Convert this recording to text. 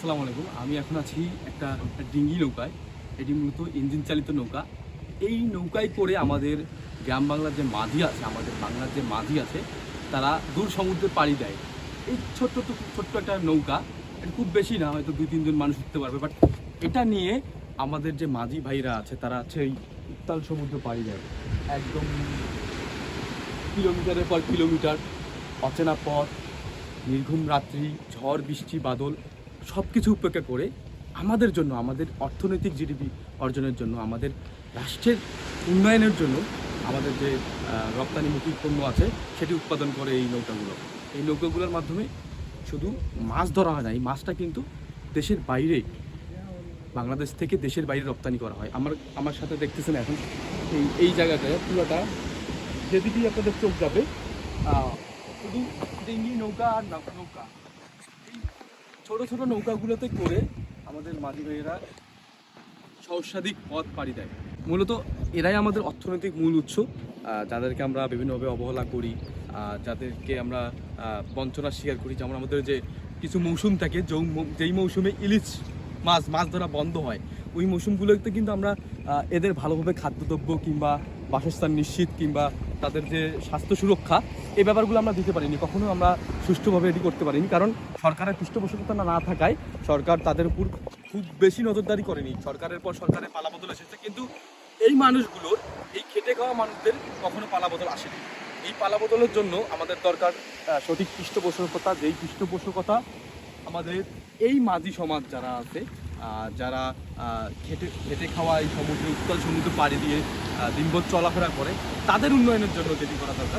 আসসালামু আলাইকুম। আমি এখন আছি একটা ডিঙ্গি নৌকায়। এটি মূলত ইঞ্জিন চালিত নৌকা। এই নৌকায় করে আমাদের গ্রাম বাংলার যে মাঝি আছে, আমাদের বাংলার যে মাঝি আছে, তারা দূর সমুদ্রে পাড়ি দেয়। এই ছোট্ট তো ছোট্ট একটা নৌকা, এটা খুব বেশি না, হয়তো দুই, তিনজন মানুষ উঠতে পারবে বাট এটা নিয়ে আমাদের যে মাঝি ভাইরা আছে, তারা আছে এই উত্তাল সমুদ্র পাড়ি দেয়। একদম কিলোমিটারের পর কিলোমিটার, অচেনা পথ, নির্ঘুম রাত্রি, ঝড়, বৃষ্টি, বাদল সব কিছু উপেক্ষা করে আমাদের জন্য, আমাদের অর্থনৈতিক জিডিপি অর্জনের জন্য, আমাদের রাষ্ট্রের উন্নয়নের জন্য আমাদের যে রপ্তানিমুখী পণ্য আছে, সেটি উৎপাদন করে এই নৌকাগুলো। এই নৌকাগুলোর মাধ্যমে শুধু মাছ ধরা হয় না, এই মাছটা কিন্তু দেশের বাইরে, বাংলাদেশ থেকে দেশের বাইরে রপ্তানি করা হয়। আমার আমার সাথে দেখতেছেন এখন এই এই জায়গাটায় পুরোটা। যেদিকেই আপনাদের চোখ যাবে শুধু ডিঙ্গি নৌকা আর নৌকা। ছোট ছোট নৌকাগুলোতে করে আমাদের মাঝি ভাইয়েরা পথ পাড়ি দেয়। মূলত এরাই আমাদের অর্থনৈতিক মূল উৎস যাদেরকে আমরা বিভিন্নভাবে অবহেলা করি যাদেরকে আমরা বঞ্চনা স্বীকার করি। যেমন আমাদের যে কিছু মৌসুম থাকে যেই মৌসুমে ইলিশ মাছ মাছ ধরা বন্ধ হয়, ওই মৌসুমগুলোতে কিন্তু আমরা এদের ভালোভাবে খাদ্যদ্রব্য কিংবা বাসস্থান নিশ্চিত কিংবা তাদের যে স্বাস্থ্য সুরক্ষা, এই ব্যাপারগুলো আমরা দিতে পারিনি, কখনো আমরা সুষ্ঠুভাবে এটি করতে পারিনি। কারণ সরকারের পৃষ্ঠপোষকতা না থাকায় সরকার তাদের উপর খুব বেশি নজরদারি করেনি। সরকারের পর সরকারের পালাবদল এসেছে, কিন্তু এই মানুষগুলোর এই খেটে খাওয়া মানুষদের কখনো পালাবদল আসেনি। এই পালাবদলের জন্য আমাদের দরকার সঠিক পৃষ্ঠপোষকতা। যেই পৃষ্ঠপোষকতা আমাদের এই মাঝি সমাজ যারা আছে যারা খেটে খেটে খাওয়া এই সমুদ্র উত্তাল সমুদ্র পাড়ি দিয়ে দিনভর চলাফেরা করে, তাদের উন্নয়নের জন্য যেটি করা দরকার।